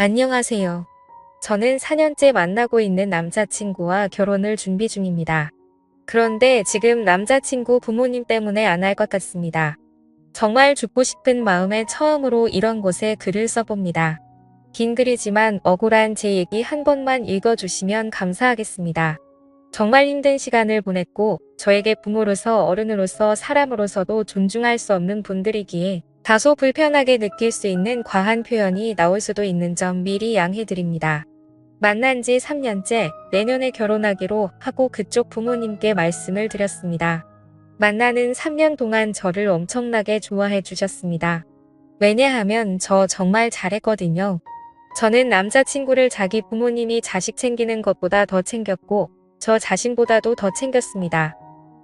안녕하세요. 저는 4년째 만나고 있는 남자친구와 결혼을 준비 중입니다. 그런데 지금 남자친구 부모님 때문에 안 할 것 같습니다. 정말 죽고 싶은 마음에 처음으로 이런 곳에 글을 써봅니다. 긴 글이지만 억울한 제 얘기 한 번만 읽어주시면 감사하겠습니다. 정말 힘든 시간을 보냈고 저에게 부모로서 어른으로서 사람으로서도 존중할 수 없는 분들이기에 다소 불편하게 느낄 수 있는 과한 표현이 나올 수도 있는 점 미리 양해드립니다. 만난 지 3년째 내년에 결혼하기로 하고 그쪽 부모님께 말씀을 드렸습니다. 만나는 3년 동안 저를 엄청나게 좋아해 주셨습니다. 왜냐하면 저 정말 잘했거든요. 저는 남자친구를 자기 부모님이 자식 챙기는 것보다 더 챙겼고 저 자신보다도 더 챙겼습니다.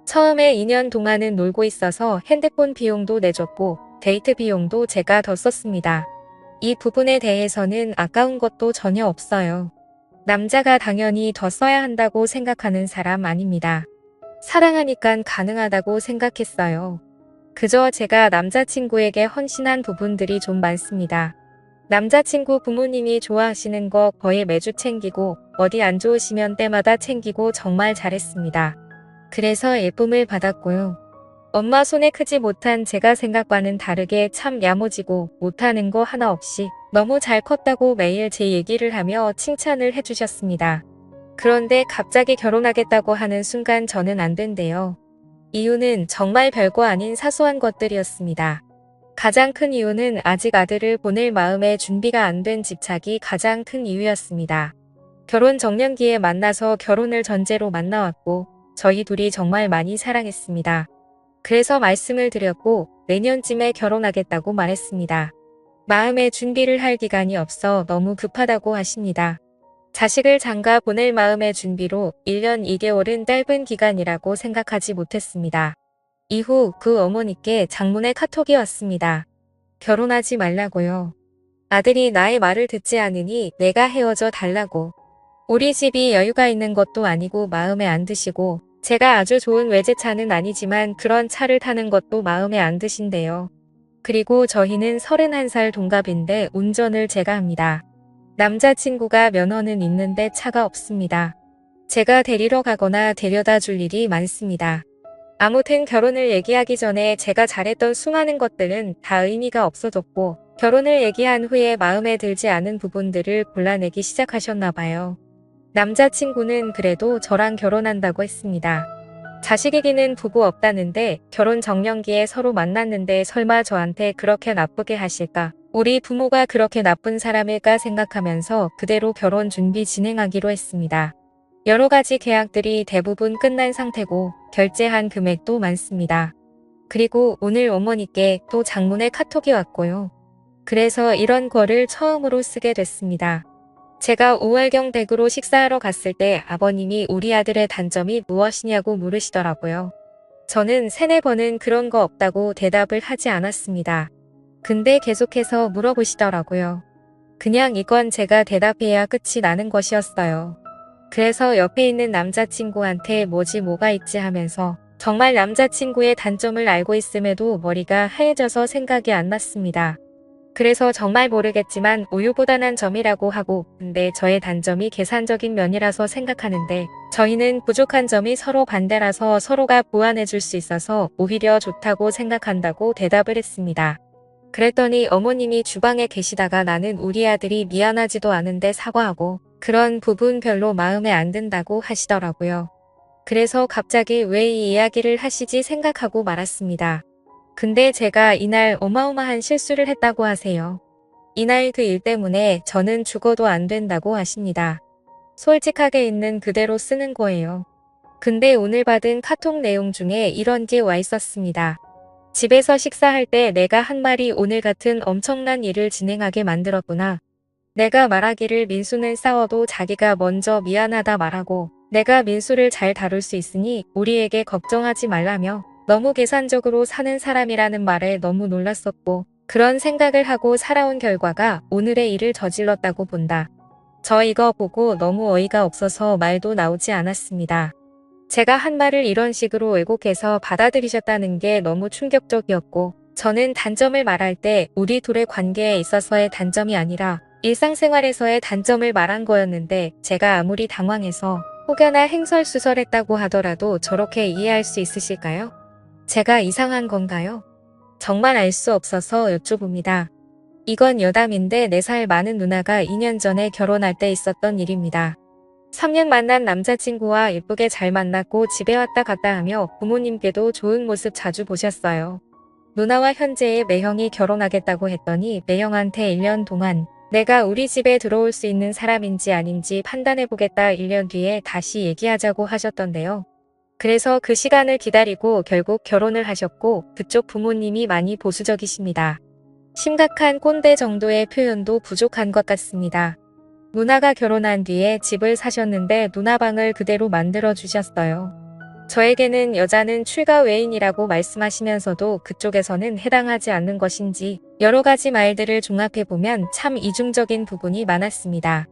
처음에 2년 동안은 놀고 있어서 핸드폰 비용도 내줬고 데이트 비용도 제가 더 썼습니다. 이 부분에 대해서는 아까운 것도 전혀 없어요. 남자가 당연히 더 써야 한다고 생각하는 사람 아닙니다. 사랑하니깐 가능하다고 생각했어요. 그저 제가 남자친구에게 헌신한 부분들이 좀 많습니다. 남자친구 부모님이 좋아하시는 거 거의 매주 챙기고 어디 안 좋으시면 때마다 챙기고 정말 잘했습니다. 그래서 예쁨을 받았고요. 엄마 손에 크지 못한 제가 생각과는 다르게 참 야무지고 못하는 거 하나 없이 너무 잘 컸다고 매일 제 얘기를 하며 칭찬을 해주셨습니다. 그런데 갑자기 결혼하겠다고 하는 순간 저는 안 된대요. 이유는 정말 별거 아닌 사소한 것들이었습니다. 가장 큰 이유는 아직 아들을 보낼 마음의 준비가 안 된 집착이 가장 큰 이유였습니다. 결혼 정년기에 만나서 결혼을 전제로 만나왔고 저희 둘이 정말 많이 사랑했습니다. 그래서 말씀을 드렸고 내년쯤에 결혼하겠다고 말했습니다. 마음의 준비를 할 기간이 없어 너무 급하다고 하십니다. 자식을 장가 보낼 마음의 준비로 1년 2개월은 짧은 기간이라고 생각하지 못했습니다. 이후 그 어머니께 장문의 카톡이 왔습니다. 결혼하지 말라고요. 아들이 나의 말을 듣지 않으니 내가 헤어져 달라고. 우리 집이 여유가 있는 것도 아니고 마음에 안 드시고 제가 아주 좋은 외제차는 아니지만 그런 차를 타는 것도 마음에 안 드신대요. 그리고 저희는 31살 동갑인데 운전을 제가 합니다. 남자친구가 면허는 있는데 차가 없습니다. 제가 데리러 가거나 데려다 줄 일이 많습니다. 아무튼 결혼을 얘기하기 전에 제가 잘했던 수많은 것들은 다 의미가 없어졌고 결혼을 얘기한 후에 마음에 들지 않은 부분들을 골라내기 시작하셨나 봐요. 남자친구는 그래도 저랑 결혼한다고 했습니다. 자식에게는 부부 없다는데 결혼 정년기에 서로 만났는데 설마 저한테 그렇게 나쁘게 하실까? 우리 부모가 그렇게 나쁜 사람일까 생각하면서 그대로 결혼 준비 진행하기로 했습니다. 여러 가지 계약들이 대부분 끝난 상태고 결제한 금액도 많습니다. 그리고 오늘 어머니께 또 장문의 카톡이 왔고요. 그래서 이런 거를 처음으로 쓰게 됐습니다. 제가 5월경 댁으로 식사하러 갔을 때 아버님이 우리 아들의 단점이 무엇이냐고 물으시더라고요. 저는 세네 번은 그런 거 없다고 대답을 하지 않았습니다. 근데 계속해서 물어보시더라고요. 그냥 이건 제가 대답해야 끝이 나는 것이었어요. 그래서 옆에 있는 남자친구한테 뭐지 뭐가 있지 하면서 정말 남자친구의 단점을 알고 있음에도 머리가 하얘져서 생각이 안 났습니다. 그래서 정말 모르겠지만 우유보다 난 점이라고 하고 근데 저의 단점이 계산적인 면이라서 생각하는데 저희는 부족한 점이 서로 반대라서 서로가 보완해 줄 수 있어서 오히려 좋다고 생각한다고 대답을 했습니다. 그랬더니 어머님이 주방에 계시다가 나는 우리 아들이 미안하지도 않은데 사과하고 그런 부분 별로 마음에 안 든다고 하시더라고요. 그래서 갑자기 왜 이 이야기를 하시지 생각하고 말았습니다. 근데 제가 이날 어마어마한 실수를 했다고 하세요. 이날 그 일 때문에 저는 죽어도 안 된다고 하십니다. 솔직하게 있는 그대로 쓰는 거예요. 근데 오늘 받은 카톡 내용 중에 이런 게 와 있었습니다. 집에서 식사할 때 내가 한 말이 오늘 같은 엄청난 일을 진행하게 만들었구나. 내가 말하기를 민수는 싸워도 자기가 먼저 미안하다 말하고 내가 민수를 잘 다룰 수 있으니 우리에게 걱정하지 말라며 너무 계산적으로 사는 사람이라는 말에 너무 놀랐었고 그런 생각을 하고 살아온 결과가 오늘의 일을 저질렀다고 본다. 저 이거 보고 너무 어이가 없어서 말도 나오지 않았습니다. 제가 한 말을 이런 식으로 왜곡해서 받아들이셨다는 게 너무 충격적이었고 저는 단점을 말할 때 우리 둘의 관계에 있어서의 단점이 아니라 일상생활에서의 단점을 말한 거였는데 제가 아무리 당황해서 혹여나 행설수설했다고 하더라도 저렇게 이해할 수 있으실까요? 제가 이상한 건가요? 정말 알 수 없어서 여쭤봅니다. 이건 여담인데 4살 많은 누나가 2년 전에 결혼할 때 있었던 일입니다. 3년 만난 남자친구와 예쁘게 잘 만났고 집에 왔다 갔다 하며 부모님께도 좋은 모습 자주 보셨어요. 누나와 현재의 매형이 결혼하겠다고 했더니 매형한테 1년 동안 내가 우리 집에 들어올 수 있는 사람인지 아닌지 판단해보겠다 1년 뒤에 다시 얘기하자고 하셨던데요. 그래서 그 시간을 기다리고 결국 결혼을 하셨고 그쪽 부모님이 많이 보수적이십니다. 심각한 꼰대 정도의 표현도 부족한 것 같습니다. 누나가 결혼한 뒤에 집을 사셨는데 누나방을 그대로 만들어 주셨어요. 저에게는 여자는 출가 외인이라고 말씀하시면서도 그쪽에서는 해당하지 않는 것인지 여러 가지 말들을 종합해보면 참 이중적인 부분이 많았습니다.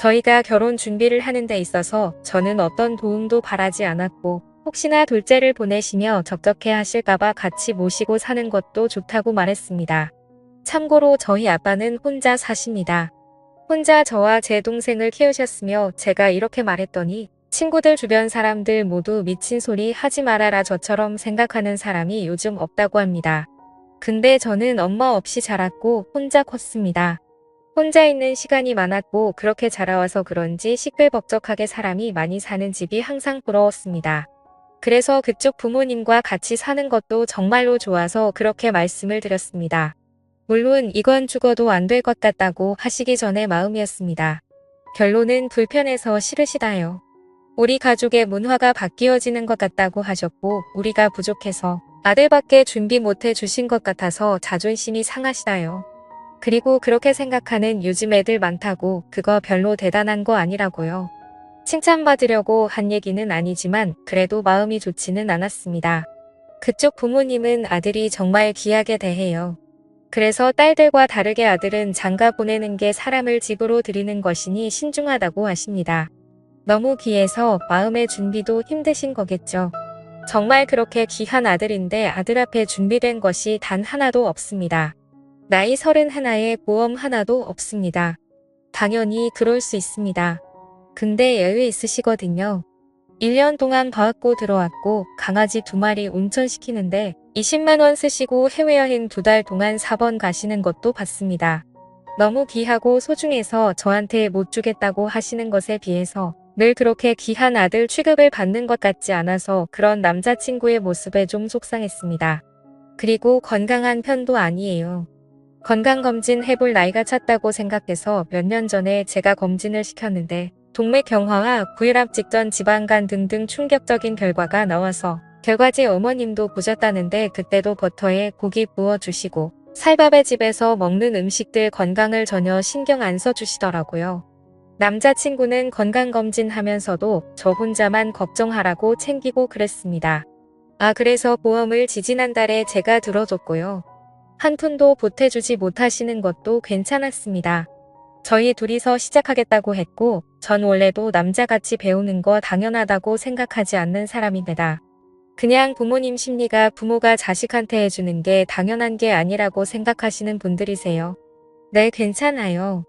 저희가 결혼 준비를 하는 데 있어서 저는 어떤 도움도 바라지 않았고 혹시나 둘째를 보내시며 적적해 하실까봐 같이 모시고 사는 것도 좋다고 말했습니다. 참고로 저희 아빠는 혼자 사십니다. 혼자 저와 제 동생을 키우셨으며 제가 이렇게 말했더니 친구들 주변 사람들 모두 미친 소리 하지 말아라 저처럼 생각하는 사람이 요즘 없다고 합니다. 근데 저는 엄마 없이 자랐고 혼자 컸습니다. 혼자 있는 시간이 많았고 그렇게 자라와서 그런지 시끌벅적하게 사람이 많이 사는 집이 항상 부러웠습니다. 그래서 그쪽 부모님과 같이 사는 것도 정말로 좋아서 그렇게 말씀을 드렸습니다. 물론 이건 죽어도 안 될 것 같다고 하시기 전에 마음이었습니다. 결론은 불편해서 싫으시다요. 우리 가족의 문화가 바뀌어지는 것 같다고 하셨고 우리가 부족해서 아들밖에 준비 못해 주신 것 같아서 자존심이 상하시다요. 그리고 그렇게 생각하는 요즘 애들 많다고 그거 별로 대단한 거 아니라고요. 칭찬받으려고 한 얘기는 아니지만 그래도 마음이 좋지는 않았습니다. 그쪽 부모님은 아들이 정말 귀하게 대해요. 그래서 딸들과 다르게 아들은 장가 보내는 게 사람을 집으로 들이는 것이니 신중하다고 하십니다. 너무 귀해서 마음의 준비도 힘드신 거겠죠. 정말 그렇게 귀한 아들인데 아들 앞에 준비된 것이 단 하나도 없습니다. 나이 서른 하나에 보험 하나도 없습니다. 당연히 그럴 수 있습니다. 근데 여유 있으시거든요. 1년 동안 봐왔고 들어왔고 강아지 두 마리 온천시키는데 20만원 쓰시고 해외여행 두 달 동안 4번 가시는 것도 봤습니다. 너무 귀하고 소중해서 저한테 못 주겠다고 하시는 것에 비해서 늘 그렇게 귀한 아들 취급을 받는 것 같지 않아서 그런 남자친구의 모습에 좀 속상했습니다. 그리고 건강한 편도 아니에요. 건강검진 해볼 나이가 찼다고 생각해서 몇 년 전에 제가 검진을 시켰는데 동맥 경화와 구혈압 직전 지방간 등등 충격적인 결과가 나와서 결과지 어머님도 보셨다는데 그때도 버터에 고기 부어 주시고 살밥의 집에서 먹는 음식들 건강을 전혀 신경 안 써주시더라고요. 남자친구는 건강검진 하면서도 저 혼자만 걱정하라고 챙기고 그랬습니다. 아 그래서 보험을 지지난달에 제가 들어줬고요. 한 푼도 보태주지 못하시는 것도 괜찮았습니다. 저희 둘이서 시작하겠다고 했고 전 원래도 남자같이 배우는 거 당연하다고 생각하지 않는 사람입니다. 그냥 부모님 심리가 부모가 자식한테 해주는 게 당연한 게 아니라고 생각하시는 분들이세요. 네, 괜찮아요.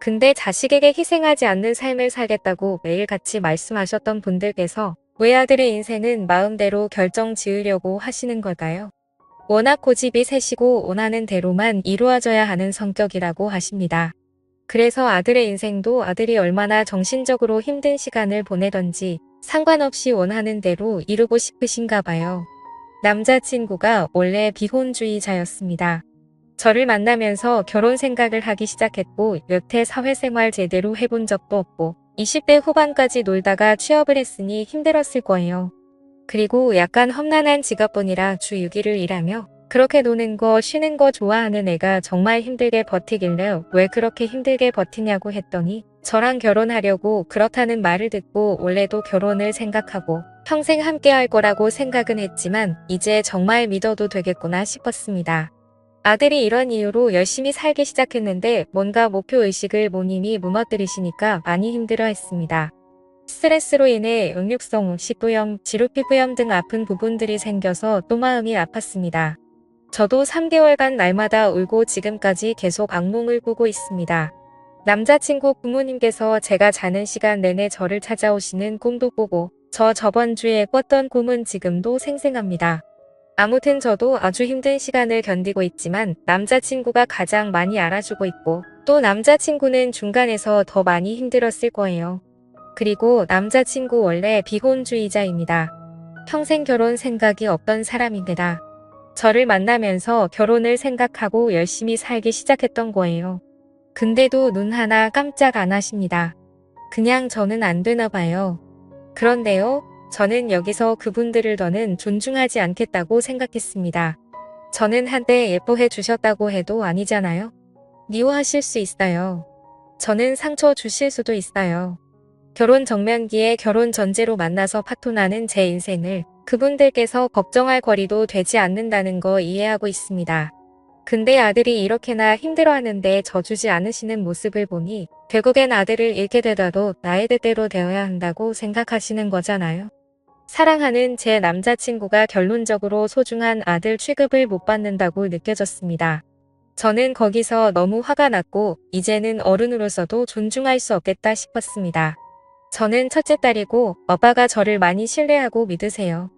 근데 자식에게 희생하지 않는 삶을 살겠다고 매일같이 말씀하셨던 분들께서 왜 아들의 인생은 마음대로 결정 지으려고 하시는 걸까요? 워낙 고집이 세시고 원하는 대로만 이루어져야 하는 성격이라고 하십니다. 그래서 아들의 인생도 아들이 얼마나 정신적으로 힘든 시간을 보내던지 상관없이 원하는 대로 이루고 싶으신가 봐요. 남자친구가 원래 비혼주의자였습니다. 저를 만나면서 결혼 생각을 하기 시작했고 여태 사회생활 제대로 해본 적도 없고 20대 후반까지 놀다가 취업을 했으니 힘들었을 거예요. 그리고 약간 험난한 직업분이라 주 6일을 일하며 그렇게 노는 거 쉬는 거 좋아하는 애가 정말 힘들게 버티길래 왜 그렇게 힘들게 버티냐고 했더니 저랑 결혼하려고 그렇다는 말을 듣고 원래도 결혼을 생각하고 평생 함께 할 거라고 생각은 했지만 이제 정말 믿어도 되겠구나 싶었습니다. 아들이 이런 이유로 열심히 살기 시작했는데 뭔가 목표의식을 모님이 무너뜨리시니까 많이 힘들어 했습니다. 스트레스로 인해 응육성 식도염, 지루 피부염 등 아픈 부분들이 생겨서 또 마음이 아팠습니다. 저도 3개월간 날마다 울고 지금까지 계속 악몽을 꾸고 있습니다. 남자친구 부모님께서 제가 자는 시간 내내 저를 찾아오시는 꿈도 꾸고 저 저번 주에 꿨던 꿈은 지금도 생생합니다. 아무튼 저도 아주 힘든 시간을 견디고 있지만 남자친구가 가장 많이 알아주고 있고 또 남자친구는 중간에서 더 많이 힘들었을 거예요. 그리고 남자친구 원래 비혼주의자입니다. 평생 결혼 생각이 없던 사람입니다. 저를 만나면서 결혼을 생각하고 열심히 살기 시작했던 거예요. 근데도 눈 하나 깜짝 안 하십니다. 그냥 저는 안 되나 봐요. 그런데요, 저는 여기서 그분들을 더는 존중하지 않겠다고 생각했습니다. 저는 한때 예뻐해 주셨다고 해도 아니잖아요. 미워하실 수 있어요. 저는 상처 주실 수도 있어요. 결혼 정면기에 결혼 전제로 만나서 파토나는 제 인생을 그분들께서 걱정할 거리도 되지 않는다는 거 이해하고 있습니다. 근데 아들이 이렇게나 힘들어하는데 져주지 않으시는 모습을 보니 결국엔 아들을 잃게 되더라도 나의 뜻대로 되어야 한다고 생각하시는 거잖아요. 사랑하는 제 남자친구가 결론적으로 소중한 아들 취급을 못 받는다고 느껴졌습니다. 저는 거기서 너무 화가 났고 이제는 어른으로서도 존중할 수 없겠다 싶었습니다. 저는 첫째 딸이고 아빠가 저를 많이 신뢰하고 믿으세요.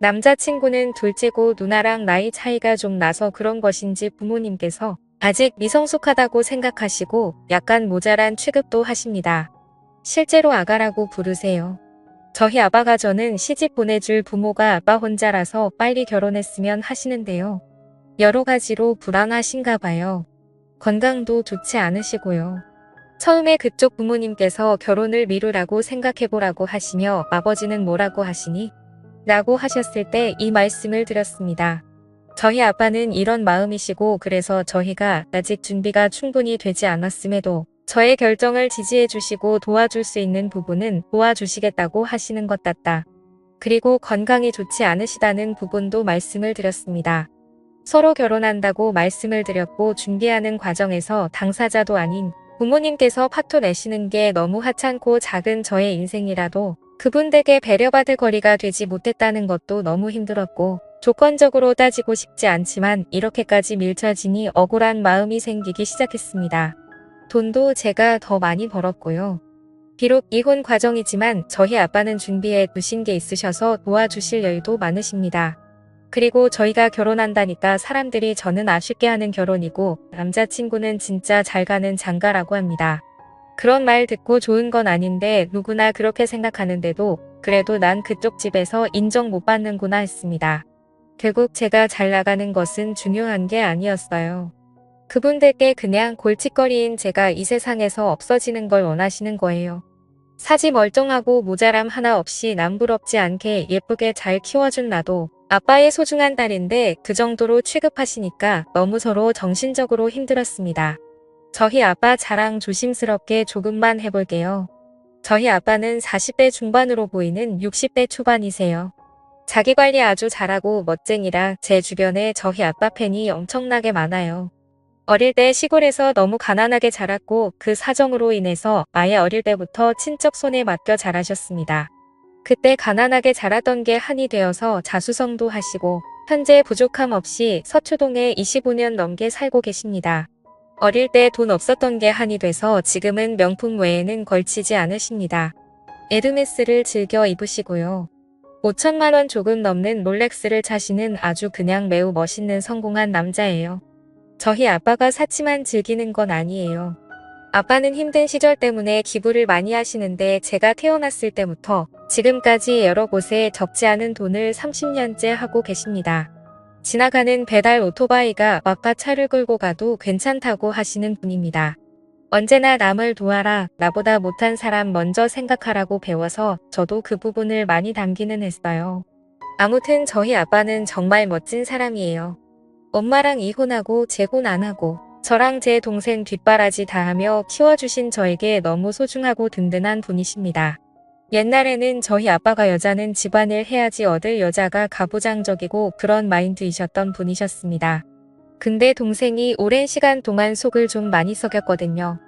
남자친구는 둘째고 누나랑 나이 차이가 좀 나서 그런 것인지 부모님께서 아직 미성숙하다고 생각하시고 약간 모자란 취급도 하십니다. 실제로 아가라고 부르세요. 저희 아빠가 저는 시집 보내줄 부모가 아빠 혼자라서 빨리 결혼했으면 하시는데요. 여러 가지로 불안하신가 봐요. 건강도 좋지 않으시고요. 처음에 그쪽 부모님께서 결혼을 미루라고 생각해보라고 하시며 아버지는 뭐라고 하시니? 라고 하셨을 때 이 말씀을 드렸습니다. 저희 아빠는 이런 마음이시고 그래서 저희가 아직 준비가 충분히 되지 않았음에도 저의 결정을 지지해 주시고 도와줄 수 있는 부분은 도와주시겠다고 하시는 것 같다. 그리고 건강이 좋지 않으시다는 부분도 말씀을 드렸습니다. 서로 결혼한다고 말씀을 드렸고 준비하는 과정에서 당사자도 아닌 부모님께서 파토 내시는 게 너무 하찮고 작은 저의 인생이라도 그분들께 배려받을 거리가 되지 못했다는 것도 너무 힘들었고 조건적으로 따지고 싶지 않지만 이렇게까지 밀쳐지니 억울한 마음이 생기기 시작했습니다. 돈도 제가 더 많이 벌었고요. 비록 이혼 과정이지만 저희 아빠는 준비해 두신 게 있으셔서 도와주실 여유도 많으십니다. 그리고 저희가 결혼한다니까 사람들이 저는 아쉽게 하는 결혼이고 남자친구는 진짜 잘 가는 장가라고 합니다. 그런 말 듣고 좋은 건 아닌데 누구나 그렇게 생각하는데도 그래도 난 그쪽 집에서 인정 못 받는구나 했습니다. 결국 제가 잘 나가는 것은 중요한 게 아니었어요. 그분들께 그냥 골칫거리인 제가 이 세상에서 없어지는 걸 원하시는 거예요. 사지 멀쩡하고 모자람 하나 없이 남부럽지 않게 예쁘게 잘 키워준 나도 아빠의 소중한 딸인데 그 정도로 취급하시니까 너무 서로 정신적으로 힘들었습니다. 저희 아빠 자랑 조심스럽게 조금만 해볼게요. 저희 아빠는 40대 중반으로 보이는 60대 초반이세요. 자기 관리 아주 잘하고 멋쟁이라 제 주변에 저희 아빠 팬이 엄청나게 많아요. 어릴 때 시골에서 너무 가난하게 자랐고 그 사정으로 인해서 아예 어릴 때부터 친척 손에 맡겨 자라셨습니다. 그때 가난하게 자랐던 게 한이 되어서 자수성도 하시고 현재 부족함 없이 서초동에 25년 넘게 살고 계십니다. 어릴 때 돈 없었던 게 한이 돼서 지금은 명품 외에는 걸치지 않으십니다. 에르메스를 즐겨 입으시고요. 5천만 원 조금 넘는 롤렉스를 차시는 아주 그냥 매우 멋있는 성공한 남자예요. 저희 아빠가 사치만 즐기는 건 아니에요. 아빠는 힘든 시절 때문에 기부를 많이 하시는데 제가 태어났을 때부터 지금까지 여러 곳에 적지 않은 돈을 30년째 하고 계십니다. 지나가는 배달 오토바이가 아빠 차를 끌고 가도 괜찮다고 하시는 분입니다. 언제나 남을 도와라, 나보다 못한 사람 먼저 생각하라고 배워서 저도 그 부분을 많이 담기는 했어요. 아무튼 저희 아빠는 정말 멋진 사람이에요. 엄마랑 이혼하고 재혼 안 하고 저랑 제 동생 뒷바라지 다 하며 키워주신 저에게 너무 소중하고 든든한 분이십니다. 옛날에는 저희 아빠가 여자는 집안일 해야지 얻을 여자가 가부장적이고 그런 마인드이셨던 분이셨습니다. 근데 동생이 오랜 시간 동안 속을 좀 많이 썩였거든요.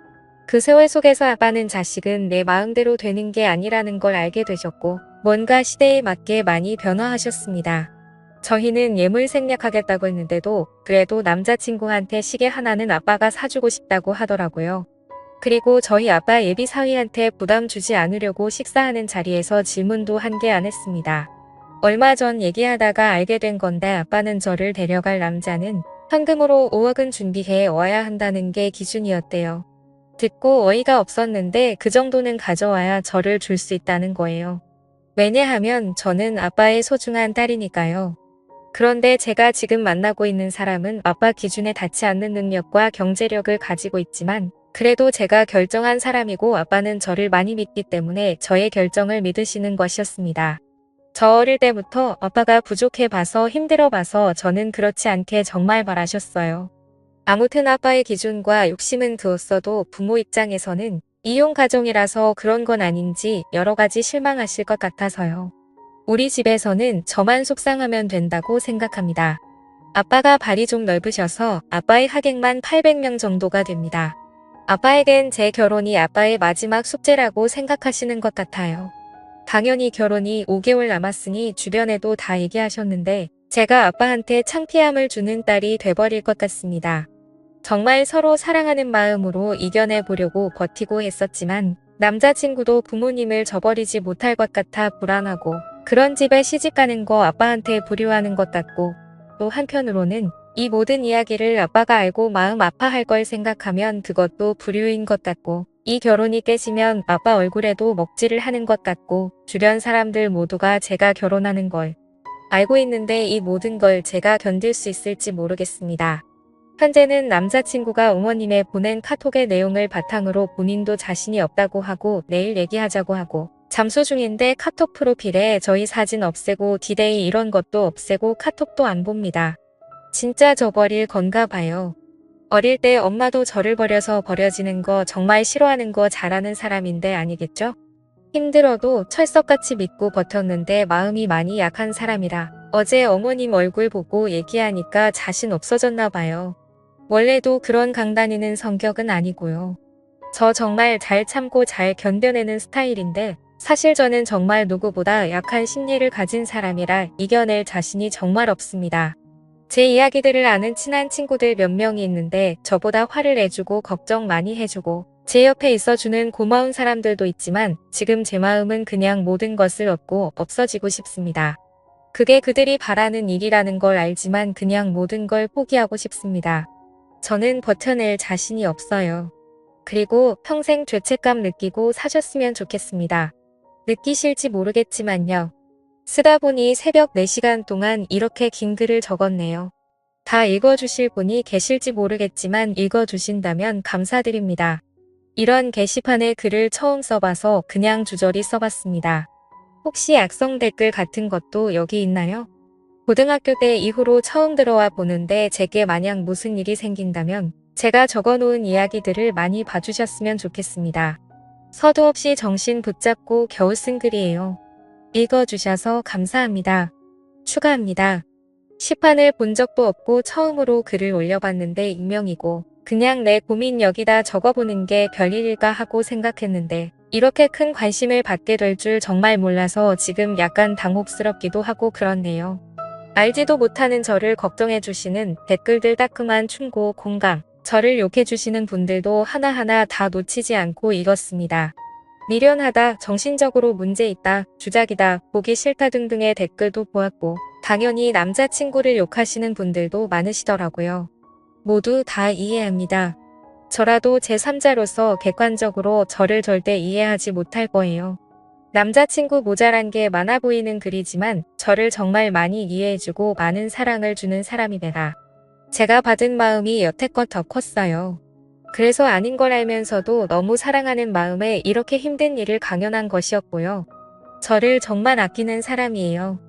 그 세월 속에서 아빠는 자식은 내 마음대로 되는 게 아니라는 걸 알게 되셨고 뭔가 시대에 맞게 많이 변화하셨습니다. 저희는 예물 생략하겠다고 했는데도 그래도 남자친구한테 시계 하나는 아빠가 사주고 싶다고 하더라고요. 그리고 저희 아빠 예비 사위한테 부담 주지 않으려고 식사하는 자리에서 질문도 한 개 안 했습니다. 얼마 전 얘기하다가 알게 된 건데 아빠는 저를 데려갈 남자는 현금으로 5억은 준비해 와야 한다는 게 기준이었대요. 듣고 어이가 없었는데 그 정도는 가져와야 저를 줄 수 있다는 거예요. 왜냐하면 저는 아빠의 소중한 딸이니까요. 그런데 제가 지금 만나고 있는 사람은 아빠 기준에 닿지 않는 능력과 경제력을 가지고 있지만 그래도 제가 결정한 사람이고 아빠는 저를 많이 믿기 때문에 저의 결정을 믿으시는 것이었습니다. 저 어릴 때부터 아빠가 부족해 봐서 힘들어 봐서 저는 그렇지 않게 정말 바라셨어요. 아무튼 아빠의 기준과 욕심은 그었어도 부모 입장에서는 이용 가정이라서 그런 건 아닌지 여러 가지 실망하실 것 같아서요. 우리 집에서는 저만 속상하면 된다고 생각합니다. 아빠가 발이 좀 넓으셔서 아빠의 하객만 800명 정도가 됩니다. 아빠에겐 제 결혼이 아빠의 마지막 숙제라고 생각하시는 것 같아요. 당연히 결혼이 5개월 남았으니 주변에도 다 얘기하셨는데 제가 아빠한테 창피함을 주는 딸이 돼버릴 것 같습니다. 정말 서로 사랑하는 마음으로 이겨내 보려고 버티고 했었지만 남자친구도 부모님을 저버리지 못할 것 같아 불안하고 그런 집에 시집가는 거 아빠한테 불효하는 것 같고 또 한편으로는 이 모든 이야기를 아빠가 알고 마음 아파할 걸 생각하면 그것도 불효인 것 같고 이 결혼이 깨지면 아빠 얼굴에도 먹칠을 하는 것 같고 주변 사람들 모두가 제가 결혼하는 걸 알고 있는데 이 모든 걸 제가 견딜 수 있을지 모르겠습니다. 현재는 남자친구가 어머님의 보낸 카톡의 내용을 바탕으로 본인도 자신이 없다고 하고 내일 얘기하자고 하고 잠수 중인데 카톡 프로필에 저희 사진 없애고 디데이 이런 것도 없애고 카톡도 안 봅니다. 진짜 저 버릴 건가 봐요. 어릴 때 엄마도 저를 버려서 버려지는 거 정말 싫어하는 거 잘하는 사람인데 아니겠죠? 힘들어도 철석같이 믿고 버텼는데 마음이 많이 약한 사람이라 어제 어머님 얼굴 보고 얘기하니까 자신 없어졌나 봐요. 원래도 그런 강다니는 성격은 아니고요. 저 정말 잘 참고 잘 견뎌내는 스타일인데 사실 저는 정말 누구보다 약한 심리를 가진 사람이라 이겨낼 자신이 정말 없습니다. 제 이야기들을 아는 친한 친구들 몇 명이 있는데 저보다 화를 내주고 걱정 많이 해주고 제 옆에 있어주는 고마운 사람들도 있지만 지금 제 마음은 그냥 모든 것을 얻고 없어지고 싶습니다. 그게 그들이 바라는 일이라는 걸 알지만 그냥 모든 걸 포기하고 싶습니다. 저는 버텨낼 자신이 없어요. 그리고 평생 죄책감 느끼고 사셨으면 좋겠습니다. 느끼실지 모르겠지만요. 쓰다 보니 새벽 4시간 동안 이렇게 긴 글을 적었네요. 다 읽어주실 분이 계실지 모르겠지만 읽어주신다면 감사드립니다. 이런 게시판에 글을 처음 써봐서 그냥 주저리 써봤습니다. 혹시 악성 댓글 같은 것도 여기 있나요? 고등학교 때 이후로 처음 들어와 보는데 제게 만약 무슨 일이 생긴다면 제가 적어놓은 이야기들을 많이 봐주셨으면 좋겠습니다. 서두 없이 정신 붙잡고 겨우 쓴 글이에요. 읽어주셔서 감사합니다. 추가합니다. 시판을 본 적도 없고 처음으로 글을 올려봤는데 익명이고 그냥 내 고민 여기다 적어보는 게 별일일까 하고 생각했는데 이렇게 큰 관심을 받게 될 줄 정말 몰라서 지금 약간 당혹스럽기도 하고 그렇네요. 알지도 못하는 저를 걱정해주시는 댓글들 따끔한 충고, 공감, 저를 욕해주시는 분들도 하나하나 다 놓치지 않고 읽었습니다. 미련하다, 정신적으로 문제 있다, 주작이다, 보기 싫다 등등의 댓글도 보았고 당연히 남자친구를 욕하시는 분들도 많으시더라고요. 모두 다 이해합니다. 저라도 제3자로서 객관적으로 저를 절대 이해하지 못할 거예요. 남자친구 모자란 게 많아 보이는 글이지만 저를 정말 많이 이해해주고 많은 사랑을 주는 사람이다. 제가 받은 마음이 여태껏 더 컸어요. 그래서 아닌 걸 알면서도 너무 사랑하는 마음에 이렇게 힘든 일을 강연한 것이었고요. 저를 정말 아끼는 사람이에요.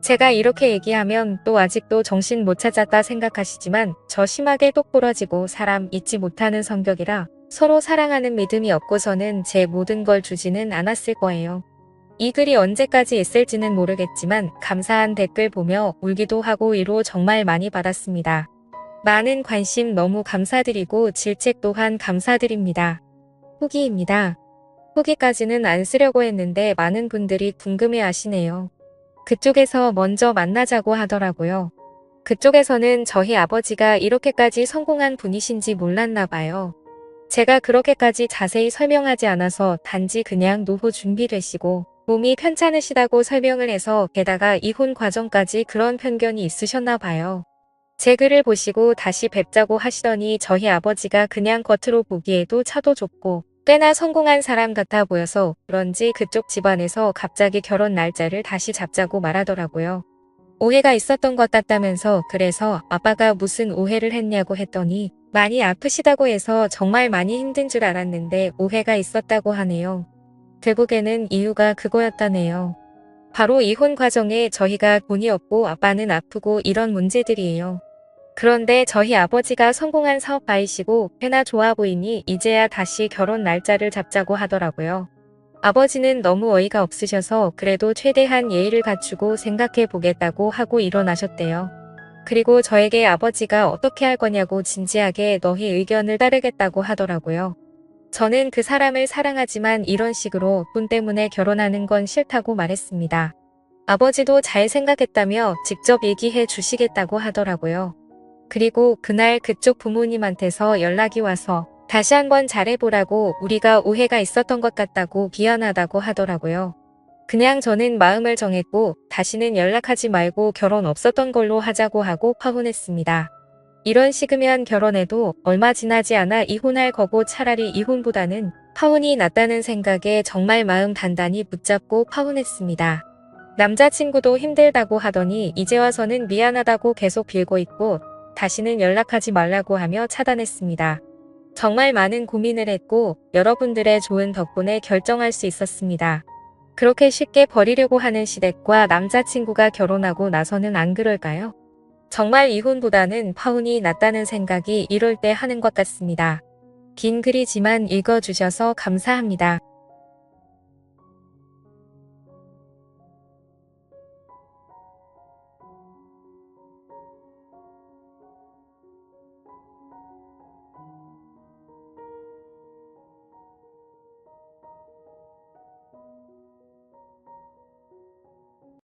제가 이렇게 얘기하면 또 아직도 정신 못 찾았다 생각하시지만 저 심하게 똑부러지고 사람 잊지 못하는 성격이라 서로 사랑하는 믿음이 없고서는 제 모든 걸 주지는 않았을 거예요. 이 글이 언제까지 있을지는 모르겠지만 감사한 댓글 보며 울기도 하고 위로 정말 많이 받았습니다. 많은 관심 너무 감사드리고 질책 또한 감사드립니다. 후기입니다. 후기까지는 안 쓰려고 했는데 많은 분들이 궁금해 하시네요. 그쪽에서 먼저 만나자고 하더라고요. 그쪽에서는 저희 아버지가 이렇게까지 성공한 분이신지 몰랐나 봐요. 제가 그렇게까지 자세히 설명하지 않아서 단지 그냥 노후 준비되시고 몸이 편찮으시다고 설명을 해서 게다가 이혼 과정까지 그런 편견이 있으셨나 봐요. 제 글을 보시고 다시 뵙자고 하시더니 저희 아버지가 그냥 겉으로 보기에도 차도 좁고 꽤나 성공한 사람 같아 보여서 그런지 그쪽 집안에서 갑자기 결혼 날짜를 다시 잡자고 말하더라고요. 오해가 있었던 것 같다면서 그래서 아빠가 무슨 오해를 했냐고 했더니 많이 아프시다고 해서 정말 많이 힘든 줄 알았는데 오해가 있었다고 하네요. 결국에는 이유가 그거였다네요. 바로 이혼 과정에 저희가 돈이 없고 아빠는 아프고 이런 문제들이에요. 그런데 저희 아버지가 성공한 사업가이시고 꽤나 좋아 보이니 이제야 다시 결혼 날짜를 잡자고 하더라고요. 아버지는 너무 어이가 없으셔서 그래도 최대한 예의를 갖추고 생각해 보겠다고 하고 일어나셨대요. 그리고 저에게 아버지가 어떻게 할 거냐고 진지하게 너희 의견을 따르겠다고 하더라고요. 저는 그 사람을 사랑하지만 이런 식으로 돈 때문에 결혼하는 건 싫다고 말했습니다. 아버지도 잘 생각했다며 직접 얘기해 주시겠다고 하더라고요. 그리고 그날 그쪽 부모님한테서 연락이 와서 다시 한번 잘해보라고 우리가 오해가 있었던 것 같다고 미안하다고 하더라고요. 그냥 저는 마음을 정했고 다시는 연락하지 말고 결혼 없었던 걸로 하자고 하고 파혼했습니다. 이런 식이면 결혼해도 얼마 지나지 않아 이혼할 거고 차라리 이혼보다는 파혼이 낫다는 생각에 정말 마음 단단히 붙잡고 파혼했습니다. 남자친구도 힘들다고 하더니 이제 와서는 미안하다고 계속 빌고 있고 다시는 연락하지 말라고 하며 차단했습니다. 정말 많은 고민을 했고 여러분들의 좋은 덕분에 결정할 수 있었습니다. 그렇게 쉽게 버리려고 하는 시댁과 남자친구가 결혼하고 나서는 안 그럴까요? 정말 이혼보다는 파혼이 낫다는 생각이 이럴 때 하는 것 같습니다. 긴 글이지만 읽어주셔서 감사합니다.